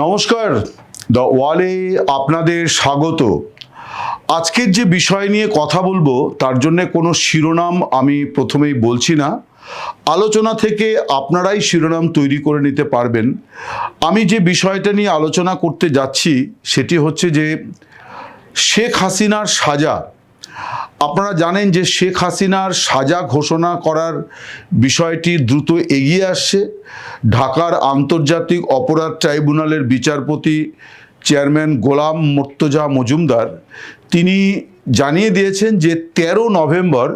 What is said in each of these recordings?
নমস্কার দ্য ওয়ালে আপনাদের স্বাগত। আজকের যে বিষয় নিয়ে কথা বলব, তার জন্য কোনো শিরোনাম আমি প্রথমেই বলছি না। আলোচনা থেকে আপনারাই শিরোনাম তৈরি করে নিতে পারবেন। আমি যে বিষয়টা নিয়ে আলোচনা করতে যাচ্ছি, সেটি হচ্ছে যে শেখ হাসিনার সাজা আপনারা জানেন যে শেখ হাসিনার সাজা ঘোষণা করার বিষয়টি দ্রুত এগিয়ে আসছে। ঢাকার আন্তর্জাতিক অপরাধ ট্রাইব্যুনালের বিচারপতি চেয়ারম্যান গোলাম মোর্তজা মজুমদার, তিনি জানিয়ে দিয়েছেন যে তেরো নভেম্বর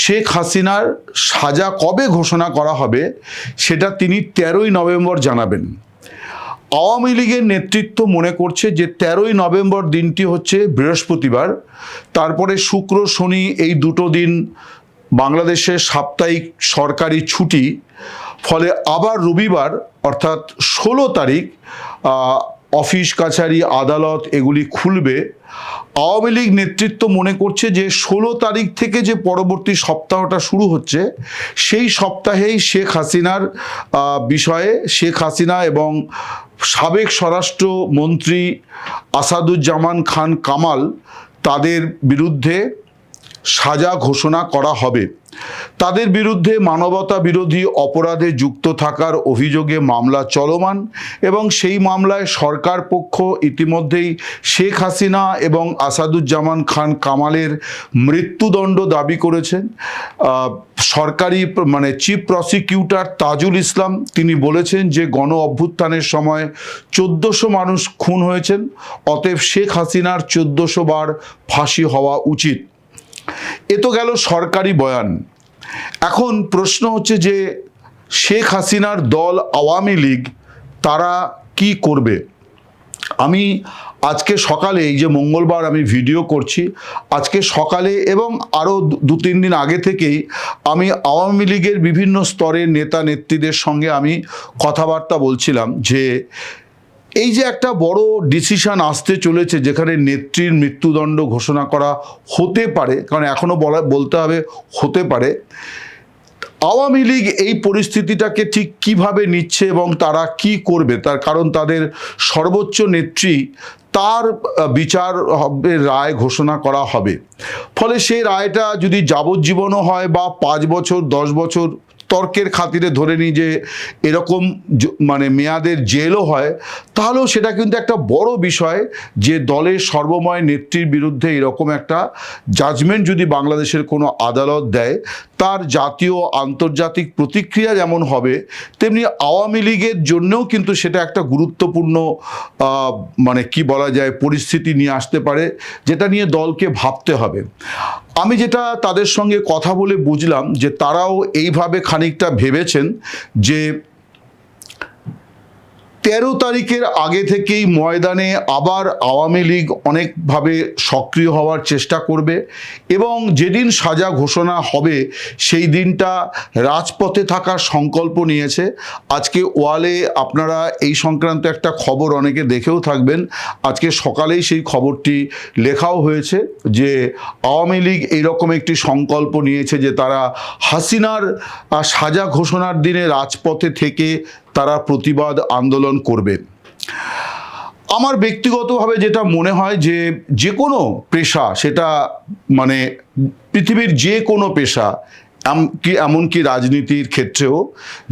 শেখ হাসিনার সাজা কবে ঘোষণা করা হবে, সেটা তিনি তেরোই নভেম্বর জানাবেন। আওয়ামী লীগের নেতৃত্ব মনে করছে যে তেরোই নভেম্বর দিনটি হচ্ছে বৃহস্পতিবার। তারপরে শুক্র, শনি এই দুটো দিন বাংলাদেশের সাপ্তাহিক সরকারি ছুটি। ফলে আবার রবিবার, অর্থাৎ ষোলো তারিখ অফিস, কাছারি, আদালত এগুলি খুলবে। আওয়ামী লীগ নেতৃত্ব মনে করছে যে ষোলো তারিখ থেকে যে পরবর্তী সপ্তাহটা শুরু হচ্ছে, সেই সপ্তাহেই শেখ হাসিনার বিষয়ে শেখ হাসিনা এবং সাবেক স্বরাষ্ট্রমন্ত্রী আসাদুজ্জামান খান কামাল তাদের বিরুদ্ধে সাজা ঘোষণা করা হবে। তাদের বিরুদ্ধে মানবতা বিরোধী অপরাধে যুক্ত থাকার অভিযোগে মামলা চলমান এবং সেই মামলায় সরকার পক্ষ ইতিমধ্যেই শেখ হাসিনা এবং আসাদুজ্জামান খান কামালের মৃত্যুদণ্ড দাবি করেছেন। সরকারি মানে চিফ প্রসিকিউটর তাজুল ইসলাম তিনি বলেছেন যে গণ অভ্যুত্থানের সময় চোদ্দোশো মানুষ খুন হয়েছেন, অতএব শেখ হাসিনার চোদ্দোশো বার ফাঁসি হওয়া উচিত। এ তো গেল সরকারি বয়ান। এখন প্রশ্ন হচ্ছে যে, শেখ হাসিনার দল আওয়ামী লীগ, তারা কি করবে? আমি আজকে সকালে, এই যে মঙ্গলবার আমি ভিডিও করছি, আজকে সকালে এবং আরও দু তিন দিন আগে থেকেই আমি আওয়ামী লীগের বিভিন্ন স্তরের নেতা নেত্রীদের সঙ্গে আমি কথাবার্তা বলছিলাম যে এই যে একটা বড় ডিসিশন আসতে চলেছে, যেখানে নেত্রীর মৃত্যুদণ্ড ঘোষণা করা হতে পারে, কারণ এখনও বলা, বলতে হবে হতে পারে, আওয়ামী লীগ এই পরিস্থিতিটাকে ঠিক কীভাবে নিচ্ছে এবং তারা কি করবে? তার কারণ তাদের সর্বোচ্চ নেত্রী তার বিচার হবে, রায় ঘোষণা করা হবে। ফলে সেই রায়টা যদি যাবজ্জীবনও হয় বা পাঁচ বছর, দশ বছর তর্কের খাতিরে ধরে নিই যে এরকম মানে মেয়াদের জেলও হয়, তাহলেও সেটা কিন্তু একটা বড় বিষয় যে দলের সর্বময় নেত্রীর বিরুদ্ধে এরকম একটা জাজমেন্ট যদি বাংলাদেশের কোনো আদালত দেয় তার জাতীয় আন্তর্জাতিক প্রতিক্রিয়া যেমন হবে, তেমনি আওয়ামী লীগের জন্যও কিন্তু সেটা একটা গুরুত্বপূর্ণ মানে কি বলা যায়, পরিস্থিতি নিয়ে আসতে পারে, যেটা নিয়ে দলকে ভাবতে হবে। আমি যেটা তাদের সঙ্গে কথা বলে বুঝলাম যে তারাও এইভাবে খানিকটা ভেবেছেন যে তেরো তারিখের আগে থেকেই ময়দানে আবার আওয়ামী লীগ অনেকভাবে সক্রিয় হওয়ার চেষ্টা করবে এবং যেদিন সাজা ঘোষণা হবে, সেই দিনটা রাজপথে থাকার সংকল্প নিয়েছে। আজকে ওয়ালে আপনারা এই সংক্রান্ত একটা খবর অনেকে দেখেও থাকবেন। আজকে সকালেই সেই খবরটি লেখাও হয়েছে যে, আওয়ামী লীগ এইরকম একটি সংকল্প নিয়েছে যে, তারা হাসিনার সাজা ঘোষণার দিনে রাজপথে থেকে তারা প্রতিবাদ আন্দোলন করবে। আমার ব্যক্তিগতভাবে যেটা মনে হয় যে যে কোনো পেশা সেটা মানে পৃথিবীর যে কোনো পেশা কি এমনকি রাজনীতির ক্ষেত্রেও,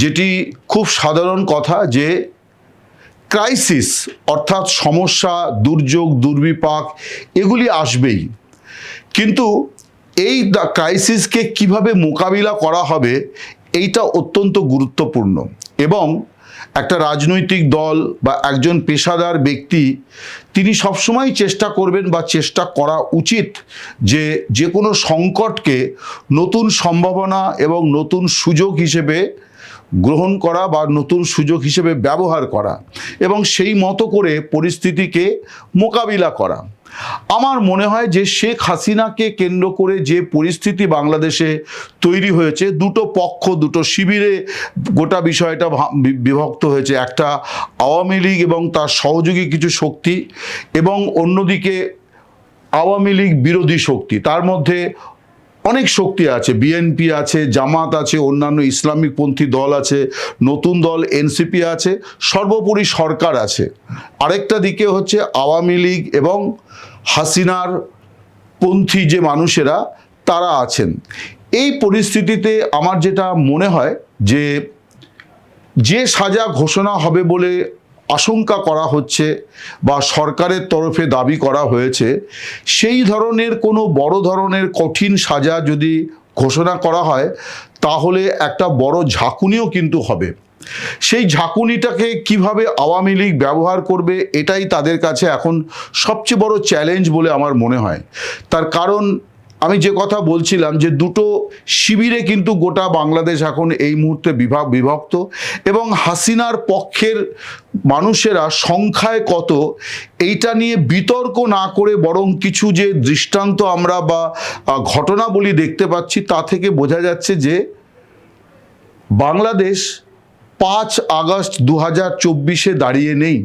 যেটি খুব সাধারণ কথা যে ক্রাইসিস অর্থাৎ সমস্যা, দুর্যোগ, দুর্বিপাক, এগুলি আসবেই। কিন্তু এই ক্রাইসিসকে কীভাবে মোকাবিলা করা হবে, এইটা অত্যন্ত গুরুত্বপূর্ণ। এবং একটা রাজনৈতিক দল বা একজন পেশাদার ব্যক্তি, তিনি সবসময় চেষ্টা করবেন বা চেষ্টা করা উচিত যে যে কোনো সংকটকে নতুন সম্ভাবনা এবং নতুন সুযোগ হিসেবে গ্রহণ করা বা নতুন সুযোগ হিসেবে ব্যবহার করা এবং সেই মতো করে পরিস্থিতিকে মোকাবিলা করা। আমার মনে হয় যে শেখ হাসিনাকে কেন্দ্র করে যে পরিস্থিতি বাংলাদেশে তৈরি হয়েছে, দুটো পক্ষ, দুটো শিবিরে গোটা বিষয়টা বিভক্ত হয়েছে। একটা আওয়ামী লীগ এবং তার সহযোগী কিছু শক্তি এবং অন্যদিকে আওয়ামী লীগ বিরোধী শক্তি। তার মধ্যে অনেক শক্তি আছে। বিএনপি আছে, জামাত আছে, অন্যান্য ইসলামিক পন্থী দল আছে, নতুন দল এনসিপি আছে, সর্বোপরি সরকার আছে। আরেকটা দিকে হচ্ছে আওয়ামী লীগ এবং হাসিনার পন্থী যে মানুষেরা, তারা আছেন। এই পরিস্থিতিতে আমার যেটা মনে হয় যে যে সাজা ঘোষণা হবে বলে আশঙ্কা করা হচ্ছে বা সরকারের তরফে দাবি করা হয়েছে, সেই ধরনের কোনো বড় ধরনের কঠিন সাজা যদি ঘোষণা করা হয়, তাহলে একটা বড় ঝাঁকুনিও কিন্তু হবে। সেই ঝাঁকুনিটাকে কীভাবে আওয়ামী লীগ ব্যবহার করবে, এটাই তাদের কাছে এখন সবচেয়ে বড় চ্যালেঞ্জ বলে আমার মনে হয়। তার কারণ, আমি যে কথা বলছিলাম যে দুটো শিবিরে কিন্তু গোটা বাংলাদেশ এখন এই মুহূর্তে বিভাগ বিভক্ত এবং হাসিনার পক্ষের মানুষেরা সংখ্যায় কত, এইটা নিয়ে বিতর্ক না করে বরং কিছু যে দৃষ্টান্ত আমরা বা ঘটনাবলী দেখতে পাচ্ছি, তা থেকে বোঝা যাচ্ছে যে বাংলাদেশ পাঁচ আগস্ট দু হাজার চব্বিশে দাঁড়িয়ে নেই।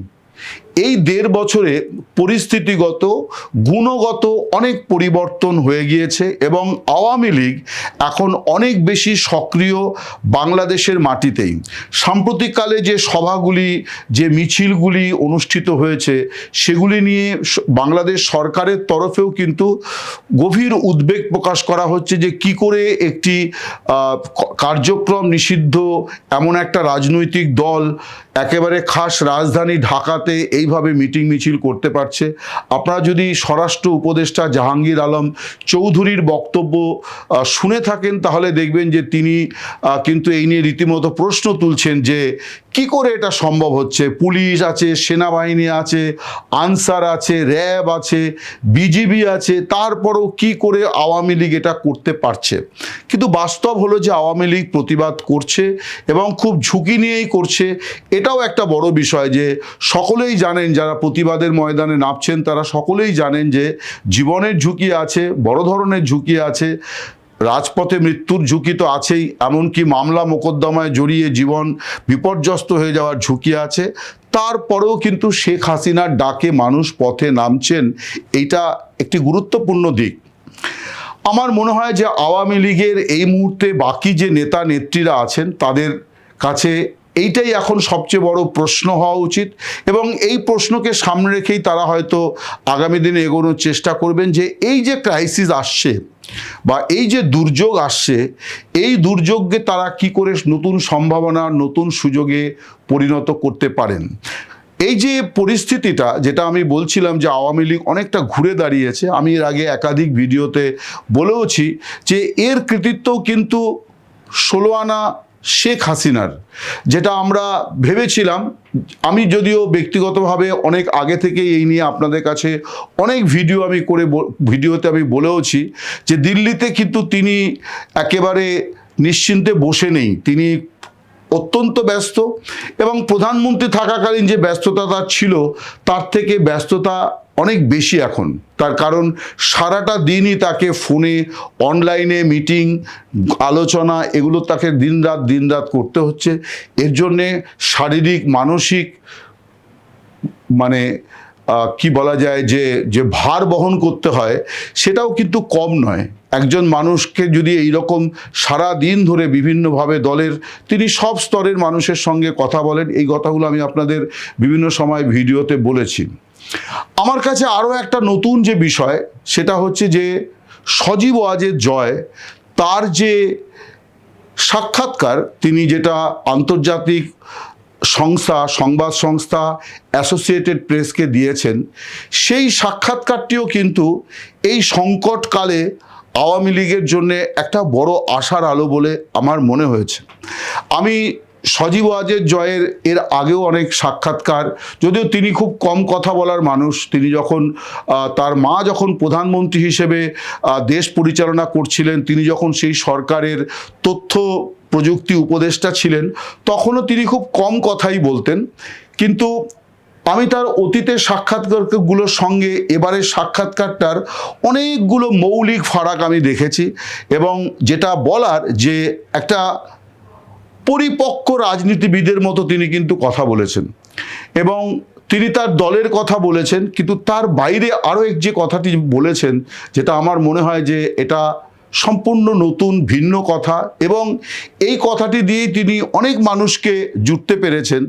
এই দেড় বছরে পরিস্থিতিগত, গুণগত অনেক পরিবর্তন হয়ে গিয়েছে এবং আওয়ামী লীগ এখন অনেক বেশি সক্রিয় বাংলাদেশের মাটিতেই। সাম্প্রতিককালে যে সভাগুলি, যে মিছিলগুলি অনুষ্ঠিত হয়েছে, সেগুলি নিয়ে বাংলাদেশ সরকারের তরফেও কিন্তু গভীর উদ্বেগ প্রকাশ করা হচ্ছে যে কি করে একটি কার্যক্রম নিষিদ্ধ এমন একটা রাজনৈতিক দল, একেবারে খাস রাজধানী ঢাকাতে এইভাবে মিটিং মিছিল করতে পারছে? আপনারা যদি স্বরাষ্ট্র উপদেষ্টা জাহাঙ্গীর আলম চৌধুরীর বক্তব্য শুনে থাকেন, তাহলে দেখবেন যে তিনি কিন্তু এই নিয়ে রীতিমতো প্রশ্ন তুলছেন যে কি করে এটা সম্ভব হচ্ছে? পুলিশ আছে, সেনাবাহিনী আছে, আনসার আছে, র্যাব আছে, বিজিবি আছে, তারপরও কি করে আওয়ামী লীগ এটা করতে পারছে? কিন্তু বাস্তব হলো যে আওয়ামী লীগ প্রতিবাদ করছে এবং খুব ঝুঁকি নিয়েই করছে। এটাও একটা বড় বিষয় যে সকলেই জানেন, যারা প্রতিবাদের ময়দানে নামছেন, তারা সকলেই জানেন যে জীবনের ঝুঁকি আছে, বড় ধরনের ঝুঁকি আছে। রাজপথে মৃত্যুর ঝুঁকি তো আছেই, এমনকি মামলা মোকদ্দমায় জড়িয়ে জীবন বিপর্যস্ত হয়ে যাওয়ার ঝুঁকি আছে। তারপরেও কিন্তু শেখ হাসিনার ডাকে মানুষ পথে নামছেন এটা একটি গুরুত্বপূর্ণ দিক। আমার মনে হয় যে আওয়ামী লীগের এই মুহূর্তে বাকি যে নেতা নেত্রীরা আছেন, তাদের কাছে এইটাই এখন সবচেয়ে বড় প্রশ্ন হওয়া উচিত এবং এই প্রশ্নকে সামনে রেখেই তারা হয়তো আগামী দিনে এগোনোর চেষ্টা করবেন যে এই যে ক্রাইসিস আসছে বা এই যে দুর্যোগ আসছে, এই দুর্যোগকে তারা কি করে নতুন সম্ভাবনা, নতুন সুযোগে পরিণত করতে পারেন। এই যে পরিস্থিতিটা, যেটা আমি বলছিলাম যে আওয়ামী লীগ অনেকটা ঘুরে দাঁড়িয়েছে, আমি এর আগে একাধিক ভিডিওতে বলেওছি যে এর কৃতিত্বও কিন্তু ষোলো আনা শেখ হাসিনার, যেটা আমরা ভেবেছিলাম। আমি যদিও ব্যক্তিগতভাবে অনেক আগে থেকে এই নিয়ে আপনাদের কাছে অনেক ভিডিও আমি করে ভিডিওতে আমি বলেওছি যে দিল্লিতে কিন্তু তিনি একেবারে নিশ্চিন্তে বসে নেই। তিনি অত্যন্ত ব্যস্ত এবং প্রধানমন্ত্রী থাকাকালীন যে ব্যস্ততা তার ছিল, তার থেকে ব্যস্ততা অনেক বেশি এখন। তার কারণ সারাটা দিনই তাকে ফোনে, অনলাইনে মিটিং, আলোচনা, এগুলো তাকে দিনরাত দিনরাত করতে হচ্ছে। এর জন্যে শারীরিক, মানসিক মানে কি বলা যায় যে যে ভার বহন করতে হয়, সেটাও কিন্তু কম নয়। একজন মানুষকে যদি এই রকম সারা দিন ধরে বিভিন্নভাবে দলের, তিনি সব স্তরের মানুষের সঙ্গে কথা বলেন, এই কথাগুলো আমি আপনাদের বিভিন্ন সময় ভিডিওতে বলেছি। আমার কাছে আরও একটা নতুন যে বিষয়, সেটা হচ্ছে যে সজীব ওয়াজের জয়, তার যে সাক্ষাৎকার, তিনি যেটা আন্তর্জাতিক সংস্থা, সংবাদ সংস্থা অ্যাসোসিয়েটেড প্রেসকে দিয়েছেন, সেই সাক্ষাৎকারটিও কিন্তু এই সংকটকালে আওয়ামী লীগের জন্য একটা বড় আশার আলো বলে আমার মনে হয়েছে। আমি সজীব ওয়াজের জয়ের এর আগেও অনেক সাক্ষাৎকার। যদিও তিনি খুব কম কথা বলার মানুষ, তিনি যখন তার মা যখন প্রধানমন্ত্রী হিসেবে দেশ পরিচালনা করছিলেন, তিনি যখন সেই সরকারের তথ্য প্রযুক্তি উপদেষ্টা ছিলেন, তখনও তিনি খুব কম কথাই বলতেন। কিন্তু আমি তার অতীতের সাক্ষাৎকারগুলোর সঙ্গে এবারের সাক্ষাৎকারটার অনেকগুলো মৌলিক ফারাক আমি দেখেছি এবং যেটা বলার যে একটা পরিপক্ক রাজনীতিবিদের মতো তিনি কিন্তু কথা বলেছেন। এবং তিনি তার দলের কথা বলেছেন, কিন্তু তার বাইরে আরও এক যে কথাটি বলেছেন, যেটা আমার মনে হয় যে এটা সম্পূর্ণ নতুন, ভিন্ন কথা। এবং এই কথাটি দিয়েই তিনি অনেক মানুষকে জুটতে পেরেছেন।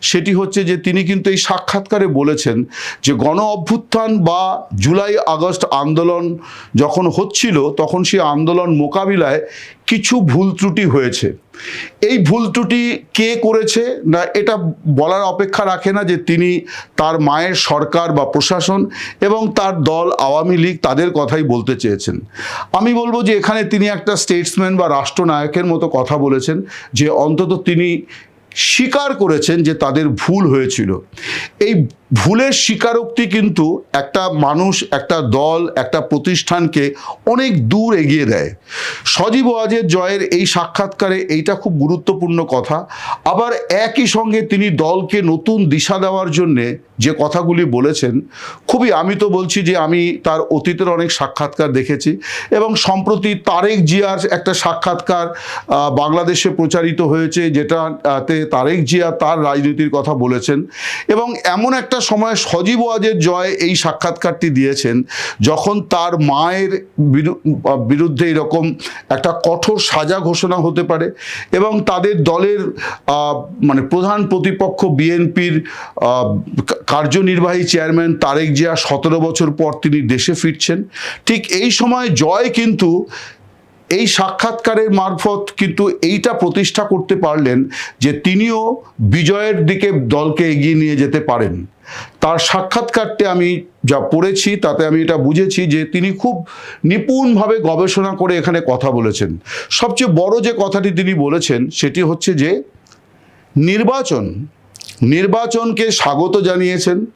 সেটি হচ্ছে যে তিনি কিন্তু এই সাক্ষাৎকারে বলেছেন যে গণ অভ্যুত্থান বা জুলাই আগস্ট আন্দোলন যখন হচ্ছিল, তখন সেই আন্দোলন মোকাবিলায় কিছু ভুল ত্রুটি হয়েছে। এই ভুল ত্রুটি কে করেছে না এটা বলার অপেক্ষা রাখে না যে তিনি তার মায়ের সরকার বা প্রশাসন এবং তার দল আওয়ামী লীগ তাদের কথাই বলতে চেয়েছেন। আমি বলব যে এখানে তিনি একটা স্টেটসম্যান বা রাষ্ট্রনায়কের মতো কথা বলেছেন যে অন্তত তিনি স্বীকার করেছেন যে তাদের ভুল হয়েছিল। এই ভুলের স্বীকারোক্তি কিন্তু একটা মানুষ, একটা দল, একটা প্রতিষ্ঠানকে অনেক দূর এগিয়ে দেয়। সজীব ওয়াজের জয়ের এই সাক্ষাৎকারে এইটা খুব গুরুত্বপূর্ণ কথা। আবার একই সঙ্গে তিনি দলকে নতুন দিশা দেওয়ার জন্যে যে কথাগুলি বলেছেন, খুবই আমি তো বলছি যে আমি তার অতীতের অনেক সাক্ষাৎকার দেখেছি এবং সম্প্রতি তারেক জিয়ার একটা সাক্ষাৎকার বাংলাদেশে প্রচারিত হয়েছে যেটাতে তারেক জিয়া তার রাজনীতির কথা বলেছেন। এবং এমন একটা সময় সজীব ওয়াজের জয় এই সাক্ষাৎকারটি দিয়েছেন, যখন তার মায়ের বিরু- বিরুদ্ধে এরকম একটা কঠোর সাজা ঘোষণা হতে পারে এবং তাদের দলের মানে প্রধান প্রতিপক্ষ বিএনপির কার্যনির্বাহী চেয়ারম্যান তারেক জিয়া সতেরো বছর পর তিনি দেশে ফিরছেন। ঠিক এই সময় জয় কিন্তু এই সাক্ষাৎকারের মারফত কিন্তু এইটা প্রতিষ্ঠা করতে পারলেন যে তিনিও বিজয়ের দিকে দলকে এগিয়ে নিয়ে যেতে পারেন। তার সাক্ষাৎকারটি আমি যা পড়েছি, তাতে আমি এটা বুঝেছি যে তিনি খুব নিপুণভাবে গবেষণা করে এখানে কথা বলেছেন। সবচেয়ে বড় যে কথাটি তিনি বলেছেন, সেটি হচ্ছে যে, নির্বাচন নির্বাচনকে স্বাগত জানিয়েছেন।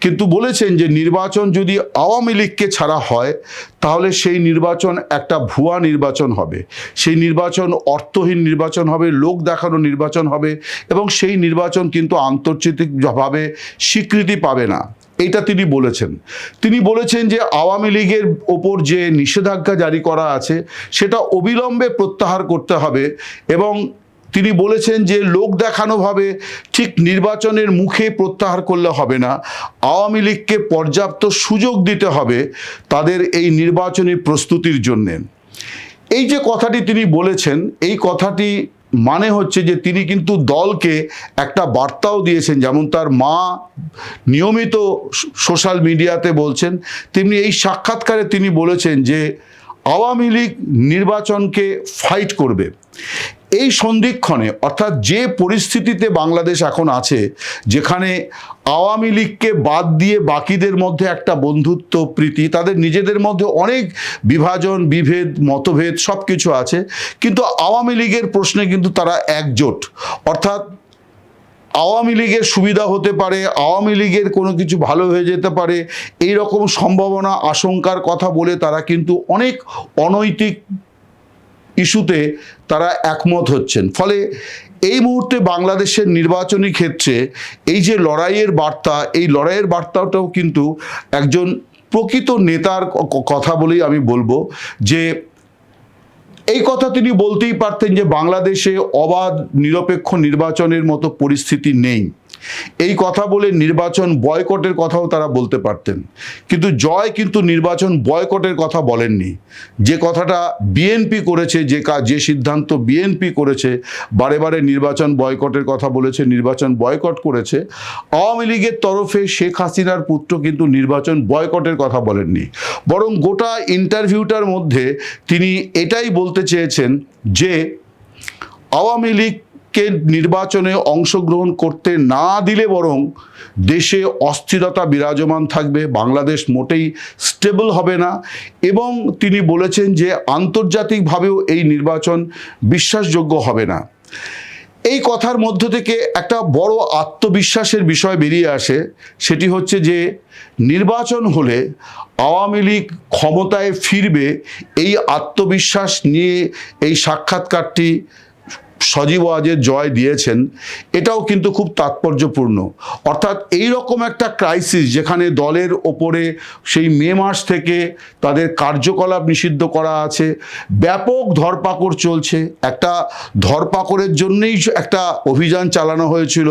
কিন্তু বলেছেন যে নির্বাচন যদি আওয়ামী লীগকে ছাড়া হয়, তাহলে সেই নির্বাচন একটা ভুয়া নির্বাচন হবে। সেই নির্বাচন অর্থহীন নির্বাচন হবে, লোক দেখানো নির্বাচন হবে এবং সেই নির্বাচন কিন্তু আন্তর্জাতিকভাবে স্বীকৃতি পাবে না। এটা তিনি বলেছেন। তিনি বলেছেন যে আওয়ামী লীগের ওপর যে নিষেধাজ্ঞা জারি করা আছে, সেটা অবিলম্বে প্রত্যাহার করতে হবে এবং তিনি বলেছেন যে লোক দেখানোভাবে ঠিক নির্বাচনের মুখে প্রত্যাহার করলে হবে না। আওয়ামী লীগকে পর্যাপ্ত সুযোগ দিতে হবে তাদের এই নির্বাচনী প্রস্তুতির জন্যে। এই যে কথাটি তিনি বলেছেন, এই কথাটি মানে হচ্ছে যে তিনি কিন্তু দলকে একটা বার্তাও দিয়েছেন, যেমন তার মা নিয়মিত সোশ্যাল মিডিয়াতে বলছেন, তেমনি এই সাক্ষাৎকারে তিনি বলেছেন যে আওয়ামী লীগ নির্বাচনকে ফাইট করবে। এই সন্ধিক্ষণে, অর্থাৎ যে পরিস্থিতিতে বাংলাদেশ এখন আছে, যেখানে আওয়ামী লীগকে বাদ দিয়ে বাকিদের মধ্যে একটা বন্ধুত্ব, প্রীতি, তাদের নিজেদের মধ্যে অনেক বিভাজন, বিভেদ, মতভেদ সব কিছু আছে, কিন্তু আওয়ামী লীগের প্রশ্নে কিন্তু তারা একজোট। অর্থাৎ আওয়ামী লীগের সুবিধা হতে পারে, আওয়ামী লীগের কোনো কিছু ভালো হয়ে যেতে পারে এই রকম সম্ভাবনা, আশঙ্কার কথা বলে তারা কিন্তু অনেক অনৈতিক ইস্যুতে তারা একমত হচ্ছেন। ফলে এই মুহূর্তে বাংলাদেশের নির্বাচনী ক্ষেত্রে এই যে লড়াইয়ের বার্তা, এই লড়াইয়ের বার্তাটাও কিন্তু একজন প্রকৃত নেতার কথা বলেই আমি বলব যে এই কথা তিনি বলতেই পারতেন যে বাংলাদেশে অবাধ, নিরপেক্ষ নির্বাচনের মতো পরিস্থিতি নেই। এই কথা বলে নির্বাচন বয়কটের কথাও তারা বলতে পারতেন। কিন্তু জয় কিন্তু নির্বাচন বয়কটের কথা বলেননি। যে কথাটা বিএনপি করেছে, যে কাজ যে সিদ্ধান্ত বিএনপি করেছে, বারে বারে নির্বাচন বয়কটের কথা বলেছে, নির্বাচন বয়কট করেছে, আওয়ামী লীগের তরফে শেখ হাসিনার পুত্র কিন্তু নির্বাচন বয়কটের কথা বলেননি। বরং গোটা ইন্টারভিউটার মধ্যে তিনি এটাই বলতে চেয়েছেন যে, আওয়ামী লীগকে নির্বাচনে অংশগ্রহণ করতে না দিলে বরং দেশে অস্থিরতা বিরাজমান থাকবে, বাংলাদেশ মোটেই স্টেবল হবে না। এবং তিনি বলেছেন যে আন্তর্জাতিকভাবেও এই নির্বাচন বিশ্বাসযোগ্য হবে না। এই কথার মধ্য থেকে একটা বড় আত্মবিশ্বাসের বিষয় বেরিয়ে আসে, সেটি হচ্ছে যে নির্বাচন হলে আওয়ামী লীগ ক্ষমতায় ফিরবে, এই আত্মবিশ্বাস নিয়ে এই সাক্ষাৎকারটি সজীব ওয়াজের জয় দিয়েছেন, এটাও কিন্তু খুব তাৎপর্যপূর্ণ। অর্থাৎ এই রকম একটা ক্রাইসিস যেখানে দলের ওপরে সেই মে মাস থেকে তাদের কার্যকলাপ নিষিদ্ধ করা আছে, ব্যাপক ধরপাকড় চলছে। একটা ধরপাকড়ের জন্যই একটা অভিযান চালানো হয়েছিল।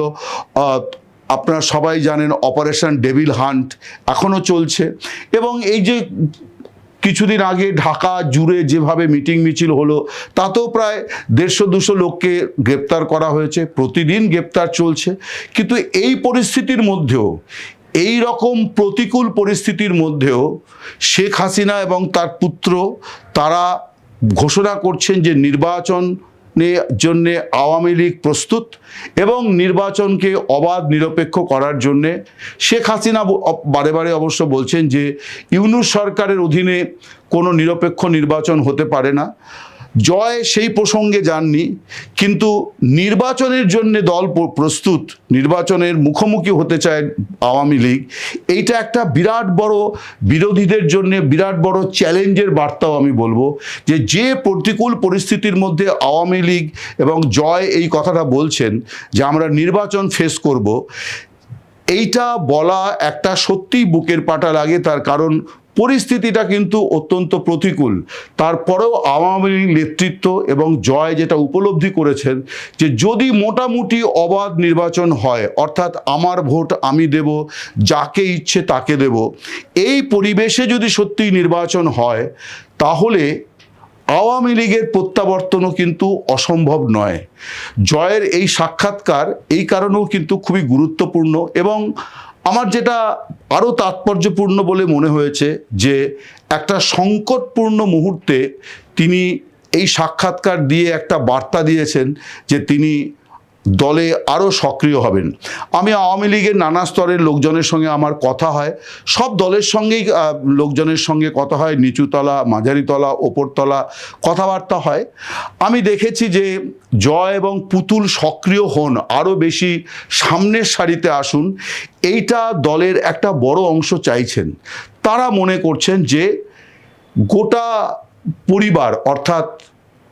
আপনারা সবাই জানেন অপারেশন ডেভিল হান্ট এখনও চলছে। এবং এই যে কিছুদিন আগে ঢাকা জুড়ে যেভাবে মিটিং মিছিল হলো, তাতেও প্রায় দেড়শো দুশো লোককে গ্রেপ্তার করা হয়েছে। প্রতিদিন গ্রেপ্তার চলছে। কিন্তু এই পরিস্থিতির মধ্যেও, এই রকম প্রতিকূল পরিস্থিতির মধ্যেও শেখ হাসিনা এবং তার পুত্র, তারা ঘোষণা করছেন যে নির্বাচন জন্যে আওয়ামী লীগ প্রস্তুত এবং নির্বাচনকে অবাধ নিরপেক্ষ করার জন্যে শেখ হাসিনা বারে বারে অবশ্য বলছেন যে ইউনুস সরকারের অধীনে কোনো নিরপেক্ষ নির্বাচন হতে পারে না। জয় সেই প্রসঙ্গে যাননি, কিন্তু নির্বাচনের জন্য দল প্রস্তুত, নির্বাচনের মুখোমুখি হতে চায় আওয়ামী লীগ। এইটা একটা বিরাট বড় বিরোধীদের জন্য বিরাট বড় চ্যালেঞ্জের বার্তাও আমি বলব, যে যে প্রতিকূল পরিস্থিতির মধ্যে আওয়ামী লীগ এবং জয় এই কথাটা বলছেন, যে আমরা নির্বাচন ফেস করব, এইটা বলা একটা সত্যিই বুকের পাটা লাগে, তার কারণ পরিস্থিতিটা কিন্তু অত্যন্ত প্রতিকূল। তারপরেও আওয়ামী লীগ নেতৃত্ব এবং জয় যেটা উপলব্ধি করেছেন যে যদি মোটামুটি অবাধ নির্বাচন হয়, অর্থাৎ আমার ভোট আমি দেব, যাকে ইচ্ছে তাকে দেব, এই পরিবেশে যদি সত্যিই নির্বাচন হয়, তাহলে আওয়ামী লীগের প্রত্যাবর্তনও কিন্তু অসম্ভব নয়। জয়ের এই সাক্ষাৎকার এই কারণেও কিন্তু খুবই গুরুত্বপূর্ণ এবং আমার যেটা আরও তাৎপর্যপূর্ণ বলে মনে হয়েছে যে একটা সংকটপূর্ণ মুহূর্তে তিনি এই সাক্ষাৎকার দিয়ে একটা বার্তা দিয়েছেন যে তিনি দলে আরও সক্রিয় হবেন। আমি আওয়ামী লীগের নানা স্তরের লোকজনের সঙ্গে আমার কথা হয়। সব দলের সঙ্গেই লোকজনের সঙ্গে কথা হয়। নিচুতলা, মাঝারিতলা, ওপরতলা কথাবার্তা হয়। আমি দেখেছি যে জয় এবং পুতুল সক্রিয় হন আরও বেশি সামনের সারিতে আসুন। এইটা দলের একটা বড় অংশ চাইছেন। তারা মনে করছেন যে গোটা পরিবার, অর্থাৎ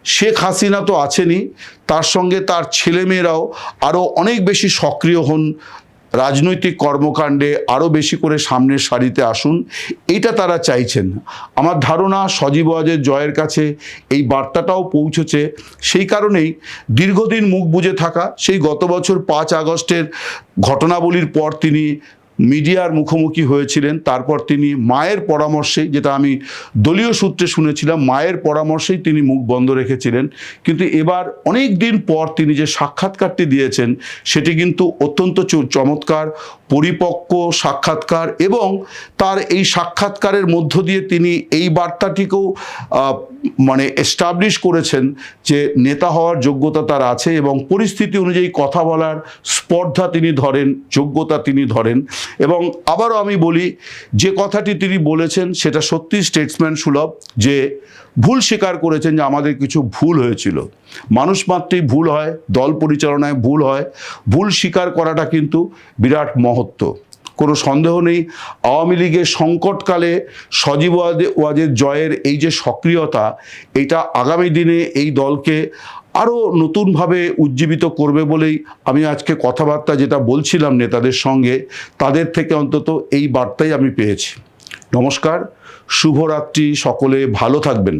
শেখ হাসিনা তো আছেনই। তার সঙ্গে তার ছেলেমেয়েরাও আরও অনেক বেশি সক্রিয় হন। রাজনৈতিক কর্মকাণ্ডে আরও বেশি করে সামনের সারিতে আসুন, এটা তারা চাইছেন। আমার ধারণা সজীব ওয়াজের জয়ের কাছে এই বার্তাটাও পৌঁছেছে। সেই কারণেই দীর্ঘদিন মুখ বুজে থাকা সেই গত বছর পাঁচ আগস্টের ঘটনাবলীর পর তিনি মিডিয়ার মুখোমুখি হয়েছিলেন। তারপর তিনি মায়ের পরামর্শে, যেটা আমি দলীয় সূত্রে শুনেছিলাম, মায়ের পরামর্শেই তিনি মুখ বন্ধ রেখেছিলেন। কিন্তু এবার অনেক দিন পর তিনি যে সাক্ষাৎকারটি দিয়েছেন, সেটি কিন্তু অত্যন্ত চমৎকার, পরিপক্ক সাক্ষাৎকার এবং তার এই সাক্ষাৎকারের মধ্য দিয়ে তিনি এই বার্তাটিকেও মানে এস্টাবলিশ করেছেন যে নেতা হওয়ার যোগ্যতা তার আছে এবং পরিস্থিতি অনুযায়ী কথা বলার স্পর্ধা তিনি ধরেন, যোগ্যতা তিনি ধরেন। এবং আবারও আমি বলি, যে কথাটি তিনি বলেছেন সেটা সত্যি স্টেটসম্যান সুলভ, যে ভুল স্বীকার করেছেন যে আমাদের কিছু ভুল হয়েছিল। মানুষ মাত্রেই ভুল হয়, দল পরিচালনায় ভুল হয়, ভুল স্বীকার করাটা কিন্তু বিরাট মহত্ব। কোনো সন্দেহ নেই, আওয়ামী লীগের সংকটকালে সজীব ওয়াজে- ওয়াজের জয়ের এই যে সক্রিয়তা, এটা আগামী দিনে এই দলকে আরও নতুনভাবে উজ্জীবিত করবে বলেই আমি আজকে কথাবার্তা যেটা বলছিলাম নেতাদের সঙ্গে, তাদের থেকে অন্তত এই বার্তাই আমি পেয়েছি। নমস্কার, শুভরাত্রি সকলে, ভালো থাকবেন।